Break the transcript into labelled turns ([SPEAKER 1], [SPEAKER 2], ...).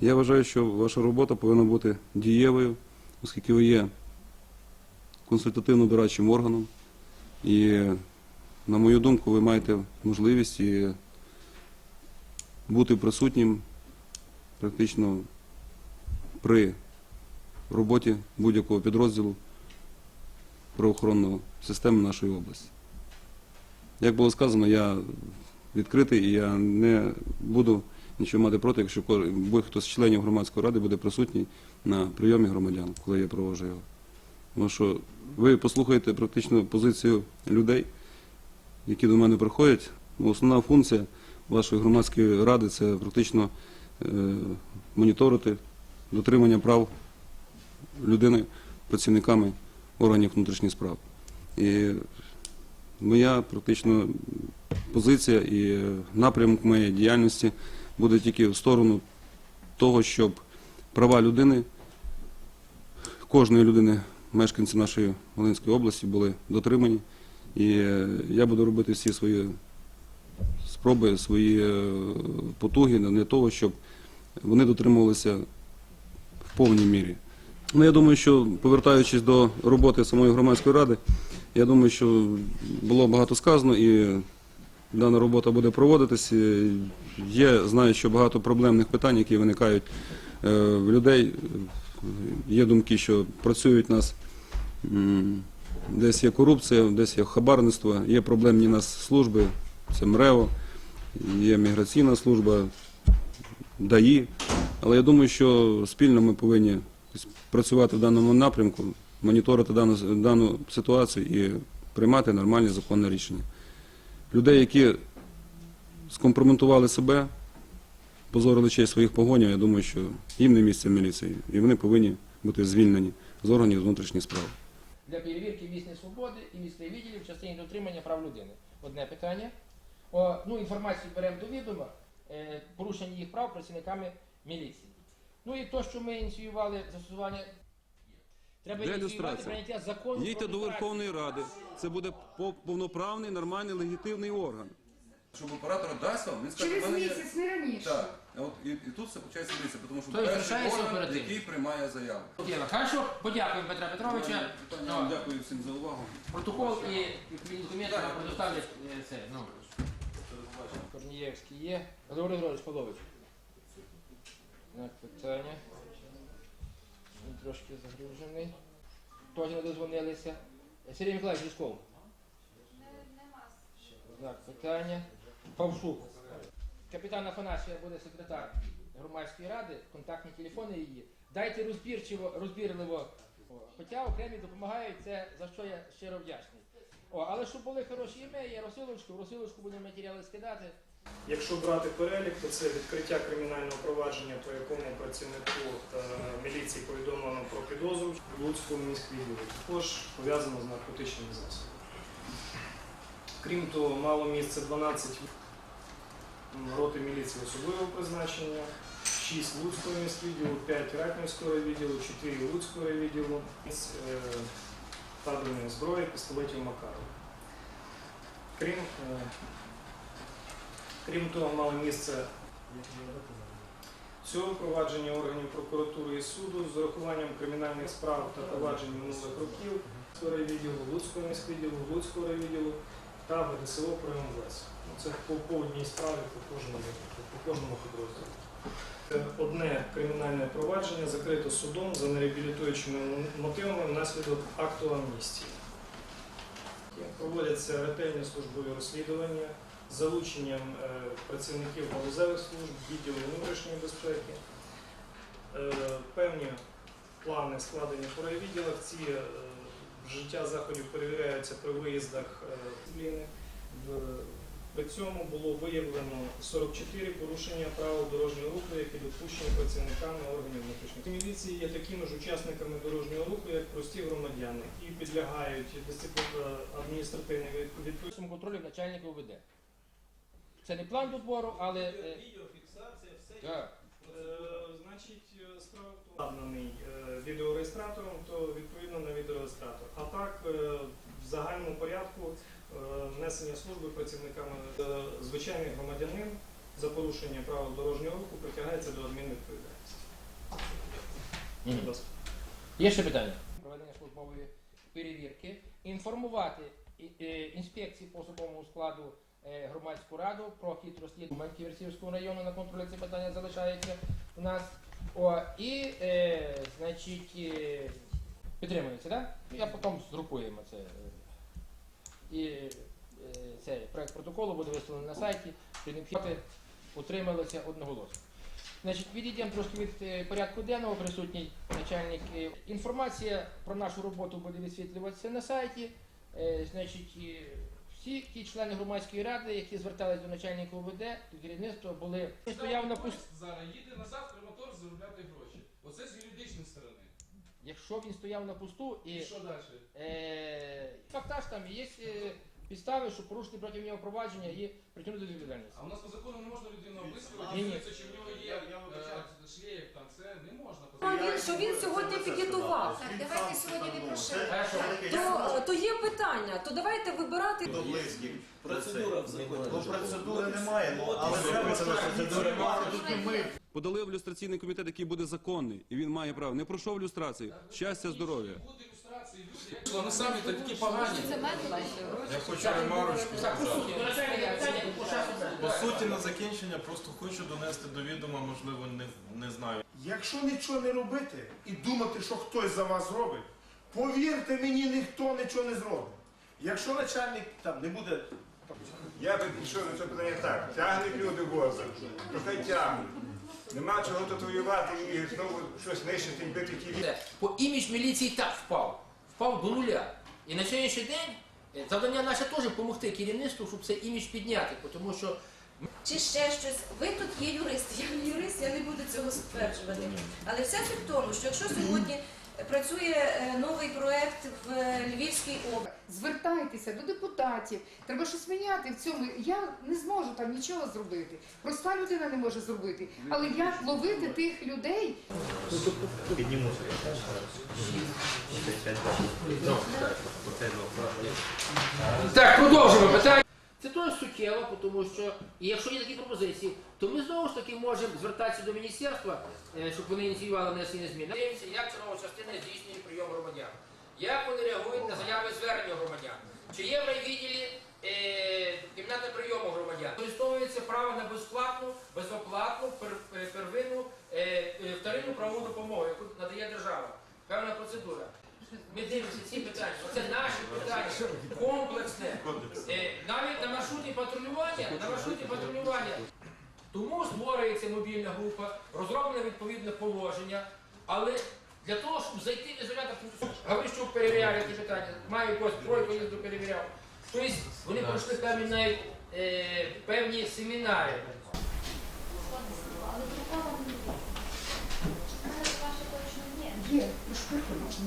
[SPEAKER 1] Я вважаю, що ваша робота повинна бути дієвою, оскільки ви є консультативно-дорадчим органом. І, на мою думку, ви маєте можливість і бути присутнім практично при роботі будь-якого підрозділу правоохоронної системи нашої області. Як було сказано, я відкритий і я не буду нічого мати проти, якщо будь-хто з членів громадської ради буде присутній на прийомі громадян, коли я проводжу його. Тому що ви послухаєте практично позицію людей, які до мене приходять. Ну, Основна функція вашої громадської ради це практично е, моніторити дотримання прав людини працівниками органів внутрішніх справ. І моя практично позиція і е, напрямок моєї діяльності буде тільки в сторону того, щоб права людини, кожної людини, мешканців нашої Волинської області, були дотримані. І е, я буду робити всі свої спроби, свої е, потуги для того, щоб вони дотримувалися в повній мірі. Ну, я думаю, що повертаючись до роботи самої громадської ради, я думаю, що було багато сказано і дана робота буде проводитись. Е, Є, знаю, що багато проблемних питань, які виникають е, в людей. Є думки, що працюють нас, десь є корупція, десь є хабарництво, є проблемні нас служби, це МРЕО, є міграційна служба, ДАІ. Але я думаю, що спільно ми повинні працювати в даному напрямку, моніторити дану, дану ситуацію і приймати нормальні законні рішення. Людей, які скомпрометували себе, позорили честь своїх погонів, я думаю, що їм не місце в міліції, і вони повинні бути звільнені з органів внутрішніх справ.
[SPEAKER 2] для перевірки місця свободи і місця відділів в частині дотримання прав людини. Одне питання. О, ну, інформацію беремо до відома, е, порушення їх прав працівниками міліції. Ну і то, що ми ініціювали застосування. Треба
[SPEAKER 1] Де
[SPEAKER 2] ініціювати
[SPEAKER 1] люстрація?
[SPEAKER 2] прийняття закону.
[SPEAKER 1] Їдьте
[SPEAKER 2] про
[SPEAKER 1] до
[SPEAKER 2] люстрацію.
[SPEAKER 1] Верховної Ради. Це буде по- повноправний, нормальний, легітимний орган. Щоб оператор дасть вам, він скаже,
[SPEAKER 3] Через
[SPEAKER 1] «В мене є».
[SPEAKER 3] місяць, не раніше.
[SPEAKER 1] Так, а от і, і тут все почається міліція, тому що
[SPEAKER 2] Тобто
[SPEAKER 1] перший
[SPEAKER 2] втрачається
[SPEAKER 1] орган,
[SPEAKER 2] оперативно.
[SPEAKER 1] який приймає заяву.
[SPEAKER 2] Діло. Хорошо, подякуємо Петра Петровича.
[SPEAKER 1] Питання вам дякую всім за увагу.
[SPEAKER 2] Протокол і відповідні документи нам предоставлять е, це. Ну. Корнієвський є. Григорій Григорович Павлович. Питання. Трошки загружений. Теж не дозвонилися. Е, Сергій Миколаївич Лісков. Так, питання. Павшук. Капітан Афанасія буде секретар громадської ради, контактні телефони її. Дайте розбірчиво, розбірливо. Хоча окремі допомагають, це за що я щиро вдячний. О, але щоб були хороші імеї, розсилочку, розсилочку будемо матеріали скидати.
[SPEAKER 4] Якщо брати перелік, то це відкриття кримінального провадження, по якому працівнику е, міліції повідомлено про підозру в Луцькому міськвідділі, також пов'язано з наркотичними засобами. Крім того, мало місце 12 роти міліції особливого призначення, 6 Луцького міськвідділу, 5 Ратнівського відділу, 4 Луцького відділу, е, табельної зброї, пістолетів Макарова. Крім е, Крім того, мало місце цього провадження органів прокуратури і суду з урахуванням кримінальних справ та проваджень минулих років райвідділу, Луцького міськвідділу, Луцького райвідділу та ВДСО при МВС. Ну, Це по, по одній справі по кожному, по кожному підрозділу. Е, Одне кримінальне провадження закрито судом за нереабілітуючими мотивами внаслідок акту амністії. Проводяться ретельні службові розслідування з залученням е, працівників галузевих служб, відділу внутрішньої безпеки. Е, Певні плани складені по райвідділах. Ці життя заходів перевіряються при виїздах е. В- При цьому було виявлено 44 порушення правил дорожнього руху, які допущені працівниками органів внутрішньої міліції, є такими ж учасниками дорожнього руху, як прості громадяни, які підлягають дисципліна адміністративній відповідальності.
[SPEAKER 2] Цьому контролю начальник УВД. Це не план добору, але. е,
[SPEAKER 4] Відеофіксація, все.
[SPEAKER 2] Так.
[SPEAKER 4] Е, Значить, е, справа обладнаний е, відеореєстратором, то відповідно на відеореєстратор. А так, е, в загальному порядку е, внесення служби працівниками е, звичайний громадянин за порушення правил дорожнього руху притягається до адмінвідповідальності. Будь ласка.
[SPEAKER 2] Є ще питання? Проведення службової перевірки, інформувати е, інспекції по особовому складу громадську раду про хід розслідування Ківерцівського району на контролі це питання залишається у нас. О, і, е, значить, підтримується, так? Да? Я потім згрупуємо це. І е, цей проект протоколу буде виставлений на сайті, при необхідності утрималися одноголосно. Значить, відійдемо трошки від е, порядку денного, присутній начальник. Е, Інформація про нашу роботу буде висвітлюватися на сайті. Значить, всі ті члени громадської ради, які звертались до начальника УВД, до керівництва, були стояв на пуст.
[SPEAKER 3] Зараз їде назад
[SPEAKER 2] Якщо він стояв на пусту і
[SPEAKER 3] І що далі?
[SPEAKER 2] е, фактаж там є е, підстави, що порушити проти нього провадження і притягнути до відповідальності.
[SPEAKER 3] А у нас по закону не можна людину обискувати,
[SPEAKER 2] Ні, ні.
[SPEAKER 3] дивитися, чи в нього є е, шлейф там. Це не можна.
[SPEAKER 5] А він, що він сьогодні пікетував,
[SPEAKER 6] Так, давайте сьогодні не
[SPEAKER 5] то, то є питання, то давайте вибирати.
[SPEAKER 7] до близьких.
[SPEAKER 8] Процедура в законі.
[SPEAKER 7] Ну, процедури немає, ну, але треба
[SPEAKER 6] Ми
[SPEAKER 1] Подали в люстраційний комітет, який буде законний, і він має право. Не пройшов люстрацію. Щастя, здоров'я.
[SPEAKER 3] Вони самі такі погані.
[SPEAKER 8] Я хочу ремарочку
[SPEAKER 2] по
[SPEAKER 8] сказати.
[SPEAKER 2] по
[SPEAKER 8] суті, на закінчення просто хочу донести до відома, можливо, не, не знаю.
[SPEAKER 9] Якщо нічого не робити і думати, що хтось за вас зробить, повірте мені, ніхто нічого не зробить. Якщо начальник там не буде.
[SPEAKER 10] Я би пішов на це питання так. Тягнуть люди воза, то хай тягнуть. Нема чого тут воювати і знову щось нищити бити ті
[SPEAKER 2] По імідж міліції так впав. Впав до нуля. І на сьогоднішній день е, завдання наше теж допомогти керівництву, щоб цей імідж підняти, тому що
[SPEAKER 6] чи ще щось. Ви тут є юрист, я не юрист, я не буду цього стверджувати. Але все в тому, що якщо сьогодні працює е, новий проект в Львівській області,
[SPEAKER 11] Звертайтеся до депутатів. Треба щось міняти в цьому. Я не зможу там нічого зробити. Проста людина не може зробити. Але як ловити тих людей,
[SPEAKER 2] Так, продовжимо питання. Це теж суттєво, тому що якщо є такі пропозиції, то ми знову ж таки можемо звертатися до міністерства, е, щоб вони ініціювали внесення змін. Дивимося, як чергова частина здійснює прийом громадян. Як вони реагують на заяви звернення громадян? Чи є в райвідділі е, кімната прийому громадян? Використовується право на безплатну, безоплатну е, первинну е, е, вторинну правову допомогу, яку надає держава. Певна процедура. Ми дивимося ці питання. Це наші питання комплексне. Е, Навіть на маршруті патрулювання, на маршруті патрулювання. Тому створюється мобільна група, розроблене відповідне положення, але для того, щоб зайти в ізолятор, Гаврищук перевіряє ці питання, має якось тройку їзду перевіряв. Тобто вони пройшли певні навіть е, певні семінари.
[SPEAKER 6] але друкова не є. Ваше точно є.
[SPEAKER 11] є, ж приходять.